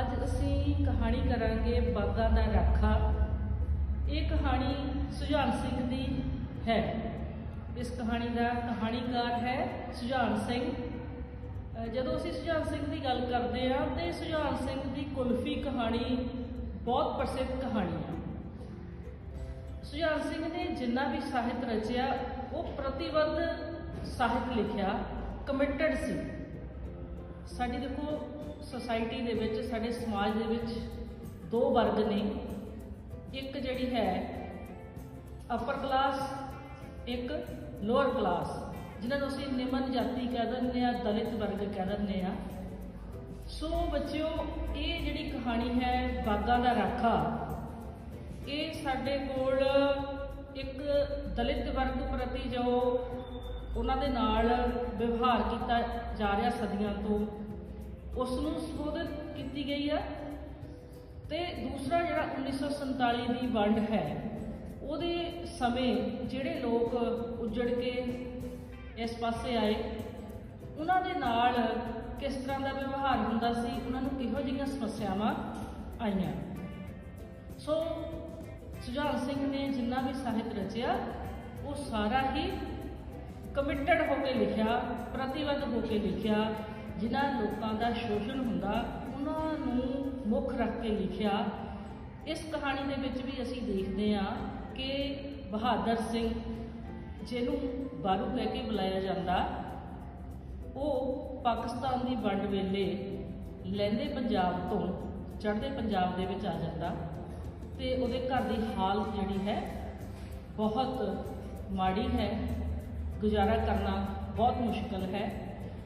ਅੱਜ ਅਸੀਂ ਕਹਾਣੀ ਕਰਾਂਗੇ ਬਾਗਾਂ ਦਾ ਰਾਖਾ। ਇਹ ਕਹਾਣੀ ਸੁਝਾਨ ਸਿੰਘ ਦੀ ਹੈ। ਇਸ ਕਹਾਣੀ ਦਾ ਕਹਾਣੀਕਾਰ ਹੈ ਸੁਝਾਨ ਸਿੰਘ। ਜਦੋਂ ਅਸੀਂ ਸੁਝਾਨ ਸਿੰਘ ਦੀ ਗੱਲ ਕਰਦੇ ਹਾਂ, ਤੇ ਸੁਝਾਨ ਸਿੰਘ ਦੀ ਕੁਲਫੀ ਕਹਾਣੀ ਬਹੁਤ ਪ੍ਰਸਿੱਧ ਕਹਾਣੀ ਹੈ। ਸੁਝਾਨ ਸਿੰਘ ਨੇ ਜਿੰਨਾ ਵੀ ਸਾਹਿਤ ਰਚਿਆ, ਉਹ ਪ੍ਰਤੀਬੱਧ ਸਾਹਿਤ ਲਿਖਿਆ ਕਮਿਟਡ ਸੀ। ਸਾਡੀ ਦੇਖੋ ਸੋਸਾਇਟੀ ਦੇ ਵਿੱਚ, ਸਾਡੇ ਸਮਾਜ ਦੇ ਵਿੱਚ ਦੋ ਵਰਗ ਨੇ। ਇੱਕ ਜਿਹੜੀ ਹੈ ਅਪਰ ਕਲਾਸ ਇੱਕ ਲੋਅਰ ਕਲਾਸ ਜਿਨ੍ਹਾਂ ਨੂੰ ਅਸੀਂ ਨਿਮਨ ਜਾਤੀ ਕਹਿ ਦਿੰਦੇ ਆ ਦਲਿਤ ਵਰਗ ਕਹਿ ਦਿੰਦੇ ਆ ਸੋ ਬੱਚਿਓ, ਇਹ ਜਿਹੜੀ ਕਹਾਣੀ ਹੈ ਬਾਗਾਂ ਦਾ ਰਾਖਾ, ਇਹ ਸਾਡੇ ਕੋਲ ਇੱਕ ਦਲਿਤ ਵਰਗ ਪ੍ਰਤੀ ਜੋ ਉਹਨਾਂ ਦੇ ਨਾਲ ਵਿਵਹਾਰ ਕੀਤਾ ਜਾ ਰਿਹਾ ਸਦੀਆਂ ਤੋਂ। ਉਸ ਨੂੰ ਸੰਬੋਧਿਤ ਕੀਤੀ ਗਈ ਆ ਤੇ ਦੂਸਰਾ ਜਿਹੜਾ 1947 ਦੀ ਵੰਡ ਹੈ, ਉਹਦੇ ਸਮੇਂ ਜਿਹੜੇ ਲੋਕ ਉੱਜੜ ਕੇ ਇਸ ਪਾਸੇ ਆਏ, ਉਹਨਾਂ ਦੇ ਨਾਲ ਕਿਸ ਤਰ੍ਹਾਂ ਦਾ ਵਿਵਹਾਰ ਹੁੰਦਾ ਸੀ, ਉਹਨਾਂ ਨੂੰ ਕਿਹੋ ਜਿਹੀਆਂ ਸਮੱਸਿਆਵਾਂ ਆਈਆਂ? ਸੋ ਸੁਝਾਨ ਸਿੰਘ ਨੇ ਜਿੰਨਾ ਵੀ ਸਾਹਿਤ ਰਚਿਆ, ਉਹ ਸਾਰਾ ਹੀ ਕਮਿਟਡ ਹੋ ਕੇ ਲਿਖਿਆ, ਪ੍ਰਤੀਬੱਧ ਹੋ ਕੇ ਲਿਖਿਆ, ਜਿਨ੍ਹਾਂ ਲੋਕਾਂ ਦਾ ਸ਼ੋਸ਼ਣ ਹੁੰਦਾ, ਉਹਨਾਂ ਨੂੰ ਮੁੱਖ ਰੱਖ ਕੇ ਲਿਖਿਆ। ਇਸ ਕਹਾਣੀ ਦੇ ਵਿੱਚ ਵੀ ਅਸੀਂ ਦੇਖਦੇ ਹਾਂ ਕਿ ਬਹਾਦਰ ਸਿੰਘ, ਜਿਹਨੂੰ ਬਾਰੂ ਕਹਿ ਕੇ ਬੁਲਾਇਆ ਜਾਂਦਾ, ਉਹ ਪਾਕਿਸਤਾਨ ਦੀ ਵੰਡ ਵੇਲੇ ਲਹਿੰਦੇ ਪੰਜਾਬ ਤੋਂ, ਚੜ੍ਹਦੇ ਪੰਜਾਬ ਦੇ ਵਿੱਚ ਆ ਜਾਂਦਾ ਤੇ ਉਹਦੇ ਘਰ ਦੀ ਹਾਲਤ ਜਿਹੜੀ ਹੈ ਬਹੁਤ ਮਾੜੀ ਹੈ। ਗੁਜ਼ਾਰਾ ਕਰਨਾ ਬਹੁਤ ਮੁਸ਼ਕਲ ਹੈ।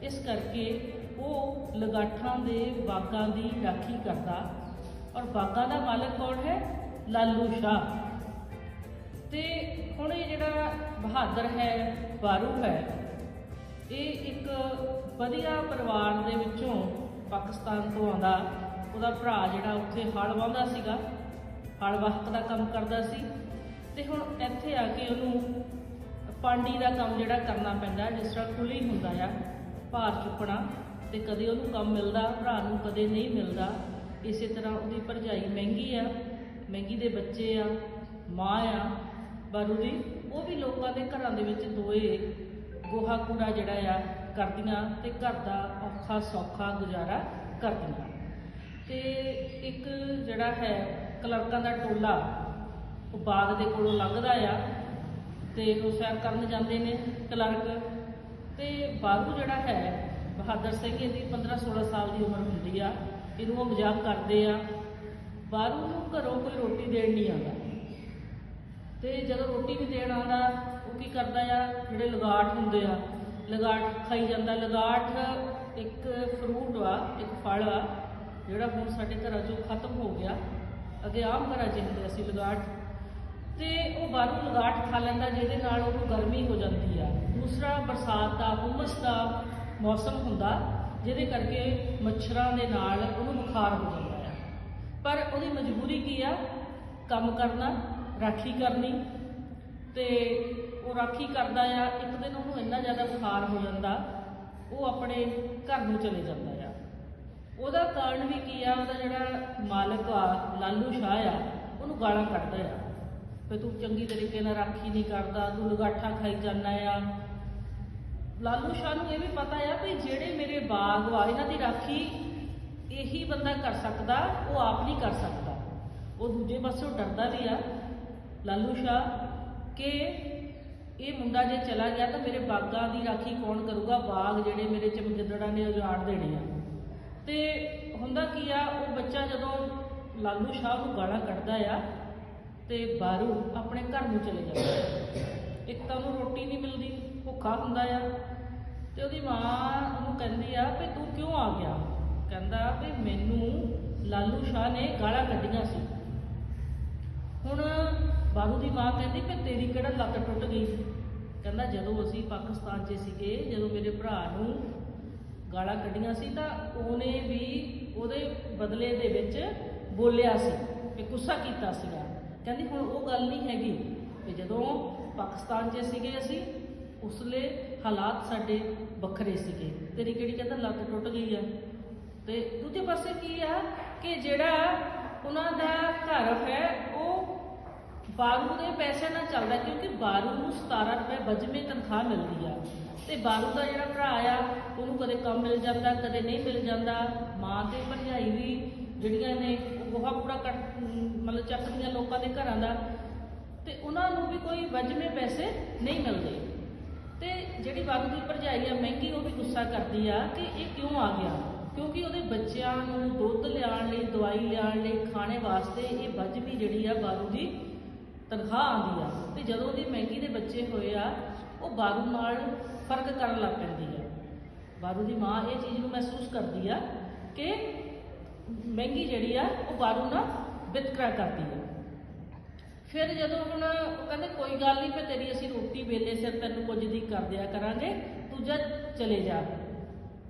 ਇਸ ਕਰਕੇ ਉਹ ਲਗਾਠਾਂ ਦੇ ਬਾਗਾਂ ਦੀ ਰਾਖੀ ਕਰਦਾ। ਔਰ ਬਾਗਾਂ ਦਾ ਮਾਲਕ ਕੌਣ ਹੈ? ਲਾਲੂ ਸ਼ਾਹ। ਤੇ ਹੁਣ ਇਹ ਜਿਹੜਾ ਬਹਾਦਰ ਹੈ, ਬਾਰੂ ਹੈ, ਇਹ ਇੱਕ ਵਧੀਆ ਪਰਿਵਾਰ ਦੇ ਵਿੱਚੋਂ ਪਾਕਿਸਤਾਨ ਤੋਂ ਆਉਂਦਾ। ਉਹਦਾ ਭਰਾ ਜਿਹੜਾ ਉੱਥੇ ਹਲ ਵਾਹੁੰਦਾ ਸੀਗਾ ਹਲ ਵਾਹਕ ਦਾ ਕੰਮ ਕਰਦਾ ਸੀ। ਤੇ ਹੁਣ ਇੱਥੇ ਆ ਕੇ ਉਹਨੂੰ ਪਾਂਡੀ ਦਾ ਕੰਮ ਜਿਹੜਾ ਕਰਨਾ ਪੈਂਦਾ, ਜਿਸ ਤਰ੍ਹਾਂ ਕੁਲੀ ਹੁੰਦਾ ਆ, ਭਾਰ ਚੁੱਕਣਾ, ਤੇ ਕਦੇ ਉਹਨੂੰ ਕੰਮ ਮਿਲਦਾ, ਭਰਾ ਨੂੰ ਕਦੇ ਨਹੀਂ ਮਿਲਦਾ, ਇਸੇ ਤਰ੍ਹਾਂ ਉਹਦੀ ਭਰਜਾਈ ਮਹਿੰਗੀ ਆ, ਮਹਿੰਗੀ ਦੇ ਬੱਚੇ ਆ, ਮਾਂ ਆ, ਬਾਰੂ ਦੀ ਉਹ ਵੀ ਲੋਕਾਂ ਦੇ ਘਰਾਂ ਦੇ ਵਿੱਚ ਦੋਏ ਗੋਹਾ ਕੂੜਾ ਜਿਹੜਾ ਆ, ਕਰਦੀਆਂ, ਤੇ ਘਰ ਦਾ ਔਖਾ ਸੌਖਾ ਗੁਜ਼ਾਰਾ ਕਰਦੀਆਂ। ਤੇ ਇੱਕ ਜਿਹੜਾ ਹੈ ਕਲਰਕਾਂ ਦਾ ਟੋਲਾ, ਉਹ ਬਾਗ ਦੇ ਕੋਲੋਂ ਲੰਘਦਾ ਆ ਤੇ ਉਹ ਸੈਰ ਕਰਨ ਜਾਂਦੇ ਨੇ ਕਲਰਕ। ਤੇ ਬਾਬੂ ਜਿਹੜਾ ਹੈ, ਬਹਾਦਰ ਸਿੰਘ ਇਹਦੀ 15 16 ਸਾਲ ਦੀ ਉਮਰ ਹੁੰਦੀ ਆ। ਇਹਨੂੰ ਉਹ ਮਜ਼ਾਕ ਕਰਦੇ ਆ। ਬਾਰੂ ਨੂੰ ਘਰੋਂ ਕੋਈ ਰੋਟੀ ਦੇਣ ਨਹੀਂ ਆਉਂਦਾ। ਤੇ ਜਦੋਂ ਰੋਟੀ ਵੀ ਦੇਣ ਆਉਂਦਾ, ਉਹ ਕੀ ਕਰਦਾ ਆ? ਜਿਹੜੇ ਲਗਾਟ ਹੁੰਦੇ ਆ ਲਗਾਟ ਖਾਈ ਜਾਂਦਾ। ਲਗਾਟ ਇੱਕ ਫਰੂਟ ਆ, ਇੱਕ ਫਲ ਆ, ਜਿਹੜਾ ਹੁਣ ਸਾਡੇ ਘਰਾਂ 'ਚੋਂ ਖਤਮ ਹੋ ਗਿਆ। ਅੱਗੇ ਆਮ ਘਰਾਂ 'ਚ ਹੁੰਦੇ ਸੀ ਲਗਾਟ ਤੇ ਉਹ ਬਾਹਰੋਂ ਲਗਾਟ ਖਾ ਲੈਂਦਾ, ਜਿਹਦੇ ਨਾਲ ਉਹਨੂੰ ਗਰਮੀ ਹੋ ਜਾਂਦੀ ਆ। ਦੂਸਰਾ ਬਰਸਾਤ ਦਾ, ਹੁਮਸ ਦਾ ਮੌਸਮ ਹੁੰਦਾ, ਜਿਹਦੇ ਕਰਕੇ ਮੱਛਰਾਂ ਦੇ ਨਾਲ ਉਹਨੂੰ ਬੁਖਾਰ ਹੋ ਜਾਂਦਾ ਆ। ਪਰ ਉਹਦੀ ਮਜਬੂਰੀ ਕੀ ਆ? ਕੰਮ ਕਰਨਾ, ਰਾਖੀ ਕਰਨੀ। ਤੇ ਉਹ ਰਾਖੀ ਕਰਦਾ ਆ, ਇੱਕ ਦਿਨ ਉਹਨੂੰ ਇੰਨਾ ਜ਼ਿਆਦਾ ਬੁਖਾਰ ਹੋ ਜਾਂਦਾ, ਉਹ ਆਪਣੇ ਘਰ ਨੂੰ ਚਲੇ ਜਾਂਦਾ ਆ। ਉਹਦਾ ਕਾਰਨ ਵੀ ਕੀ ਆ? ਉਹਦਾ ਜਿਹੜਾ ਮਾਲਕ ਆ, ਲਾਲੂ ਸ਼ਾਹ ਆ, ਉਹਨੂੰ ਗਾਲਾਂ ਕੱਢਦਾ ਆ। ਵੀ ਤੂੰ ਚੰਗੀ ਤਰੀਕੇ ਨਾਲ ਰਾਖੀ ਨਹੀਂ ਕਰਦਾ, ਤੂੰ ਲਗਾਠਾ ਖਾਈ ਜਾਂਦਾ ਆ। ਲਾਲੂ ਸ਼ਾਹ ਨੂੰ ਇਹ ਵੀ ਪਤਾ ਆ ਵੀ ਜਿਹੜੇ ਮੇਰੇ ਬਾਗ ਵਾ ਇਹਨਾਂ ਦੀ ਰਾਖੀ ਇਹੀ ਬੰਦਾ ਕਰ ਸਕਦਾ, ਉਹ ਆਪ ਨਹੀਂ ਕਰ ਸਕਦਾ। ਉਹ ਦੂਜੇ ਪਾਸੋਂ ਡਰਦਾ ਵੀ ਆ, ਲਾਲੂ ਸ਼ਾਹ, ਕਿ ਇਹ ਮੁੰਡਾ ਜੇ ਚਲਾ ਗਿਆ ਤਾਂ ਮੇਰੇ ਬਾਗਾਂ ਦੀ ਰਾਖੀ ਕੌਣ ਕਰੂਗਾ? ਬਾਗ ਜਿਹੜੇ ਮੇਰੇ ਚਮਗਿੱਦੜਾਂ ਨੇ ਉਜਾੜ ਦੇਣੇ ਆ। ਤੇ ਹੁੰਦਾ ਕੀ ਆ, ਉਹ ਬੱਚਾ ਜਦੋਂ ਲਾਲੂ ਸ਼ਾਹ ਨੂੰ ਗਾਲਾਂ ਕੱਢਦਾ ਆ ਤੇ ਬਾਰੂ ਆਪਣੇ ਘਰ ਨੂੰ ਚਲੇ ਜਾਂਦਾ ਆ। ਇੱਕ ਤਾਂ ਉਹਨੂੰ ਰੋਟੀ ਨਹੀਂ ਮਿਲਦੀ, ਭੁੱਖਾ ਹੁੰਦਾ ਆ। ਤੇ ਉਹਦੀ ਮਾਂ ਉਹਨੂੰ ਕਹਿੰਦੀ ਆ ਵੀ ਤੂੰ ਕਿਉਂ ਆ ਗਿਆ? ਕਹਿੰਦਾ ਵੀ ਮੈਨੂੰ ਲਾਲੂ ਸ਼ਾਹ ਨੇ ਗਾਲਾਂ ਕੱਢੀਆਂ ਸੀ। ਹੁਣ ਬਾਰੂ ਦੀ ਮਾਂ ਕਹਿੰਦੀ ਕਿ ਤੇਰੀ ਕਿਹੜਾ ਲੱਤ ਟੁੱਟ ਗਈ? ਕਹਿੰਦਾ ਜਦੋਂ ਅਸੀਂ ਪਾਕਿਸਤਾਨ 'ਚ ਸੀਗੇ, ਜਦੋਂ ਮੇਰੇ ਭਰਾ ਨੂੰ ਗਾਲਾਂ ਕੱਢੀਆਂ ਸੀ ਤਾਂ ਉਹਨੇ ਵੀ ਉਹਦੇ ਬਦਲੇ ਦੇ ਵਿੱਚ ਬੋਲਿਆ ਸੀ ਕਿ ਗੁੱਸਾ ਕੀਤਾ ਸੀਗਾ। ਕਹਿੰਦੀ ਹੁਣ ਉਹ ਗੱਲ ਨਹੀਂ ਹੈਗੀ ਕਿ ਜਦੋਂ ਪਾਕਿਸਤਾਨ 'ਚ ਸੀਗੇ ਅਸੀਂ, ਉਸਲੇ ਹਾਲਾਤ ਸਾਡੇ ਵੱਖਰੇ ਸੀਗੇ। ਤੇਰੀ ਕਿਹੜੀ ਕਹਿੰਦਾ ਲੱਤ ਟੁੱਟ ਗਈ ਆ? ਤੇ ਦੂਜੇ ਪਾਸੇ ਕੀ ਆ ਕਿ ਜਿਹੜਾ ਉਹਨਾਂ ਦਾ ਘਰ ਹੈ, ਉਹ ਬਾਰੂ ਦੇ ਪੈਸੇ ਨਾਲ ਚੱਲਦਾ ਕਿਉਂਕਿ ਬਾਰੂ ਨੂੰ 17 ਰੁਪਏ ਵਜਮੇ ਤਨਖਾਹ ਮਿਲਦੀ ਆ। ਤੇ ਬਾਰੂ ਦਾ ਜਿਹੜਾ ਭਰਾ ਆ, ਉਹਨੂੰ ਕਦੇ ਕੰਮ ਮਿਲ ਜਾਂਦਾ, ਕਦੇ ਨਹੀਂ ਮਿਲ ਜਾਂਦਾ। ਮਾਂ ਤੇ ਭਰਜਾਈ ਵੀ ਜਿਹੜੀਆਂ ਨੇ ਗੋਹਾ ਕੂੜਾ ਕੱਟ ਮਤਲਬ ਚੱਕਦੀਆਂ ਲੋਕਾਂ ਦੇ ਘਰਾਂ ਦਾ, ਤੇ ਉਹਨਾਂ ਨੂੰ ਵੀ ਕੋਈ ਵਜਮੇ ਪੈਸੇ ਨਹੀਂ ਮਿਲਦੇ। ਤੇ ਜਿਹੜੀ ਬਾਰੂ ਦੀ ਭਰਜਾਈ ਆ, ਮਹਿੰਗੀ, ਉਹ ਵੀ ਗੁੱਸਾ ਕਰਦੀ ਆ ਕਿ ਇਹ ਕਿਉਂ ਆ ਗਿਆ? ਕਿਉਂਕਿ ਉਹਦੇ ਬੱਚਿਆਂ ਨੂੰ ਦੁੱਧ ਲਿਆਉਣ ਲਈ, ਦਵਾਈ ਲਿਆਉਣ ਲਈ, ਖਾਣੇ ਵਾਸਤੇ ਇਹ ਵਜਮੀ ਜਿਹੜੀ ਆ ਬਾਰੂ ਦੀ ਤਨਖਾਹ ਆਉਂਦੀ ਆ। ਤੇ ਜਦੋਂ ਉਹਦੀ ਮਹਿੰਗੀ ਦੇ ਬੱਚੇ ਹੋਏ ਆ, ਉਹ ਬਾਰੂ ਨਾਲ ਫ਼ਰਕ ਕਰਨ ਲੱਗ ਪੈਂਦੀ ਆ। ਬਾਰੂ ਦੀ ਮਾਂ ਇਹ ਚੀਜ਼ ਨੂੰ ਮਹਿਸੂਸ ਕਰਦੀ ਆ ਕਿ ਮਹਿੰਗੀ ਜਿਹੜੀ ਆ, ਉਹ ਬਾਹਰੋਂ ਨਾ ਵਿਤਕਰਾ ਕਰਦੀ ਆ। ਫਿਰ ਜਦੋਂ ਹੁਣ ਉਹ ਕਹਿੰਦੇ, ਕੋਈ ਗੱਲ ਨਹੀਂ, ਫਿਰ ਤੇਰੀ ਅਸੀਂ ਰੋਟੀ ਵੇਲੇ ਸਿਰ ਤੈਨੂੰ ਕੁਝ ਦੀ ਕਰ ਦਿਆ ਕਰਾਂਗੇ, ਤੂੰ ਜਾ ਚਲੇ ਜਾ।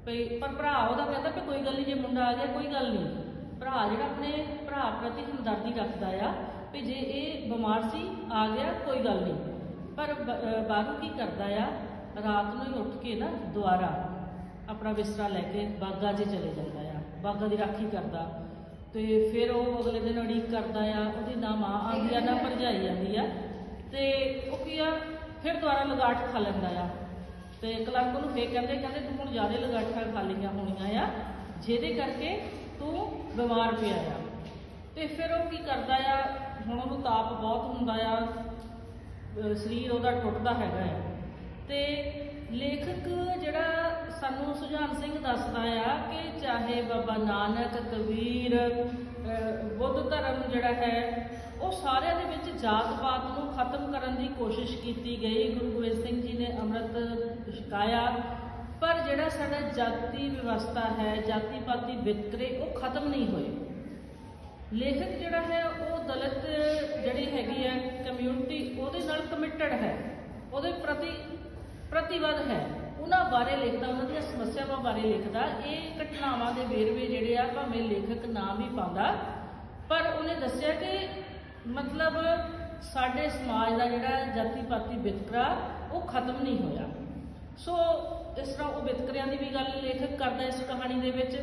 ਭਈ, ਪਰ ਭਰਾ ਉਹਦਾ ਕਹਿੰਦਾ ਵੀ ਕੋਈ ਗੱਲ ਨਹੀਂ, ਜੇ ਮੁੰਡਾ ਆ ਗਿਆ, ਕੋਈ ਗੱਲ ਨਹੀਂ। ਭਰਾ ਜਿਹੜਾ ਆਪਣੇ ਭਰਾ ਪ੍ਰਤੀ ਹਮਦਰਦੀ ਰੱਖਦਾ ਆ ਵੀ ਜੇ ਇਹ ਬਿਮਾਰ ਸੀ, ਆ ਗਿਆ, ਕੋਈ ਗੱਲ ਨਹੀਂ। ਪਰ ਬ- ਅਹ ਬਾਰੂ ਕੀ ਕਰਦਾ ਆ? ਰਾਤ ਨੂੰ ਹੀ ਉੱਠ ਕੇ ਨਾ ਦੁਆਰਾ ਆਪਣਾ ਬਿਸਤਰਾ ਲੈ ਕੇ ਬਾਗਾ 'ਚ ਚਲੇ ਜਾਂਦਾ। ਬਾਗਾ ਦੀ ਰਾਖੀ ਕਰਦਾ। ਤੇ ਫਿਰ ਉਹ ਅਗਲੇ ਦਿਨ ਉਡੀਕ ਕਰਦਾ ਆ, ਉਹਦੀ ਨਾ ਮਾਂ ਆਉਂਦੀ ਆ, ਨਾ ਭਰਜਾਈ ਆਉਂਦੀ ਆ। ਤੇ ਉਹ ਕੀ ਆ, ਫਿਰ ਦੁਬਾਰਾ ਲਗਾਟ ਖਾ ਲੈਂਦਾ ਆ। ਤੇ ਕਲਰਕ ਨੂੰ ਫੇਰ ਕਹਿੰਦੇ ਕਹਿੰਦੇ ਤੂੰ ਹੁਣ ਜ਼ਿਆਦਾ ਲਗਾਟਾਂ ਖਾ ਲਈਆਂ ਹੋਣੀਆਂ ਆ, ਜਿਹਦੇ ਕਰਕੇ ਤੂੰ ਬਿਮਾਰ ਪਿਆ ਆ। ਤੇ ਫਿਰ ਉਹ ਕੀ ਕਰਦਾ ਆ, ਹੁਣ ਉਹਨੂੰ ਤਾਪ ਬਹੁਤ ਹੁੰਦਾ ਆ ਸਰੀਰ ਉਹਦਾ ਟੁੱਟਦਾ ਹੈਗਾ ਆ। ਤੇ ਲੇਖਕ ਜਿਹੜਾ ਸਾਨੂੰ ਸੁਝਾਨ ਸਿੰਘ ਦੱਸਦਾ ਆ ਕਿ ਚਾਹੇ ਬਾਬਾ ਨਾਨਕ, ਕਬੀਰ ਬੁੱਧ ਧਰਮ ਜਿਹੜਾ ਹੈ, ਉਹ ਸਾਰਿਆਂ ਦੇ ਵਿੱਚ ਜਾਤ ਪਾਤ ਨੂੰ ਖਤਮ ਕਰਨ ਦੀ ਕੋਸ਼ਿਸ਼ ਕੀਤੀ ਗਈ। ਗੁਰੂ ਗੋਬਿੰਦ ਸਿੰਘ ਜੀ ਨੇ ਅੰਮ੍ਰਿਤ ਛਕਾਇਆ। ਪਰ ਜਿਹੜਾ ਸਾਡਾ ਜਾਤੀ ਵਿਵਸਥਾ ਹੈ ਜਾਤੀ ਪਾਤੀ ਵਿਤਕਰੇ, ਉਹ ਖਤਮ ਨਹੀਂ ਹੋਏ। ਲੇਖਕ ਜਿਹੜਾ ਹੈ, ਉਹ ਦਲਿਤ ਜਿਹੜੀ ਹੈਗੀ ਹੈ ਕਮਿਊਨਿਟੀ ਉਹਦੇ ਨਾਲ ਕਮਿਟਡ ਹੈ। ਉਹਦੇ ਪ੍ਰਤੀ ਪ੍ਰਤੀਬੱਧ ਹੈ। ਉਹਨਾਂ ਬਾਰੇ ਲਿਖਦਾ, ਉਹਨਾਂ ਦੀਆਂ ਸਮੱਸਿਆਵਾਂ ਬਾਰੇ ਲਿਖਦਾ, ਇਹ ਘਟਨਾਵਾਂ ਦੇ ਵੇਰਵੇ ਜਿਹੜੇ ਆ ਭਾਵੇਂ ਲੇਖਕ ਨਾ ਵੀ ਪਾਉਂਦਾ, ਪਰ ਉਹਨੇ ਦੱਸਿਆ ਕਿ ਮਤਲਬ ਸਾਡੇ ਸਮਾਜ ਦਾ ਜਿਹੜਾ ਜਾਤੀ ਪਾਤੀ ਵਿਤਕਰਾ, ਉਹ ਖਤਮ ਨਹੀਂ ਹੋਇਆ। ਸੋ ਇਸ ਤਰ੍ਹਾਂ ਉਹ ਵਿਤਕਰਿਆਂ ਦੀ ਵੀ ਗੱਲ ਲੇਖਕ ਕਰਦਾ ਇਸ ਕਹਾਣੀ ਦੇ ਵਿੱਚ।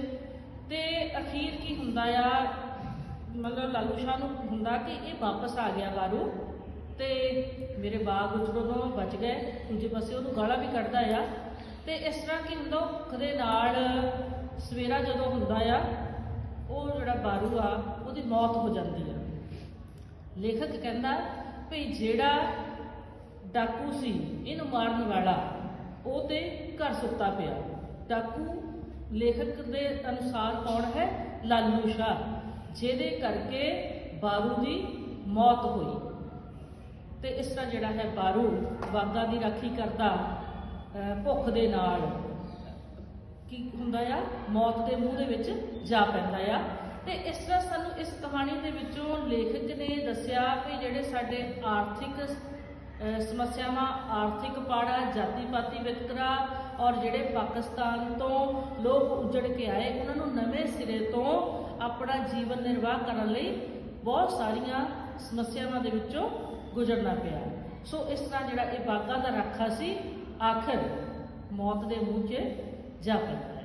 ਤੇ ਅਖੀਰ ਕੀ ਹੁੰਦਾ ਆ, ਮਤਲਬ ਲਾਲੂ ਸ਼ਾਹ ਨੂੰ ਹੁੰਦਾ ਕਿ ਇਹ ਵਾਪਸ ਆ ਗਿਆ ਬਾਹਰੋਂ। ਤੇ ਮੇਰੇ ਬਾਗ ਉਜੜੋਂ ਤੋਂ ਬਚ ਗਏ ਦੂਜੇ ਪਾਸੇ ਉਹਨੂੰ ਗਾਲਾਂ ਵੀ ਕੱਢਦਾ ਆ। ਤੇ ਇਸ ਤਰ੍ਹਾਂ ਕੀ ਹੁੰਦਾ, ਉਹ ਦੇ ਨਾਲ ਸਵੇਰਾ ਜਦੋਂ ਹੁੰਦਾ ਆ, ਉਹ ਜਿਹੜਾ ਬਾਰੂ ਆ, ਉਹਦੀ ਮੌਤ ਹੋ ਜਾਂਦੀ ਆ। ਲੇਖਕ ਕਹਿੰਦਾ ਵੀ ਜਿਹੜਾ ਡਾਕੂ ਸੀ, ਇਹਨੂੰ ਮਾਰਨ ਵਾਲਾ, ਉਹ ਤੇ ਘਰ ਸੁੱਤਾ ਪਿਆ। ਡਾਕੂ ਲੇਖਕ ਦੇ ਅਨੁਸਾਰ ਕੌਣ ਹੈ? ਲਾਲੂ ਸ਼ਾਹ, ਜਿਹਦੇ ਕਰਕੇ ਬਾਰੂ ਦੀ ਮੌਤ ਹੋਈ। ਤੇ ਇਸ ਤਰ੍ਹਾਂ ਜਿਹੜਾ ਹੈ ਬਾਰੂ ਬਾਗਾ ਦੀ ਰਾਖੀ ਕਰਦਾ ਭੁੱਖ ਦੇ ਨਾਲ, ਕੀ ਹੁੰਦਾ ਆ, ਮੌਤ ਦੇ ਮੂੰਹ ਦੇ ਵਿੱਚ ਜਾ ਪੈਂਦਾ ਆ। ਤੇ ਇਸ ਤਰ੍ਹਾਂ ਸਾਨੂੰ ਇਸ ਕਹਾਣੀ ਦੇ ਵਿੱਚੋਂ ਲੇਖਕ ਨੇ ਦੱਸਿਆ ਕਿ ਜਿਹੜੇ ਸਾਡੇ ਆਰਥਿਕ ਸਮੱਸਿਆਵਾਂ, ਆਰਥਿਕ ਪਾੜਾ ਜਾਤੀ ਪਾਤੀ ਵਿਤਕਰਾ ਔਰ ਜਿਹੜੇ ਪਾਕਿਸਤਾਨ ਤੋਂ ਲੋਕ ਉੱਜੜ ਕੇ ਆਏ, ਉਹਨਾਂ ਨੂੰ ਨਵੇਂ ਸਿਰੇ ਤੋਂ ਆਪਣਾ ਜੀਵਨ ਨਿਰਵਾਹ ਕਰਨ ਲਈ ਬਹੁਤ ਸਾਰੀਆਂ ਸਮੱਸਿਆਵਾਂ ਦੇ ਵਿੱਚੋਂ ਗੁਜ਼ਰਨਾ ਪਿਆ। ਸੋ ਇਸ ਤਰ੍ਹਾਂ ਜਿਹੜਾ ਇਹ ਬਾਗਾ ਦਾ ਰਾਖਾ ਸੀ, ਆਖਰ ਮੌਤ ਦੇ ਮੂੰਹ 'ਚ ਜਾ ਪਿਆ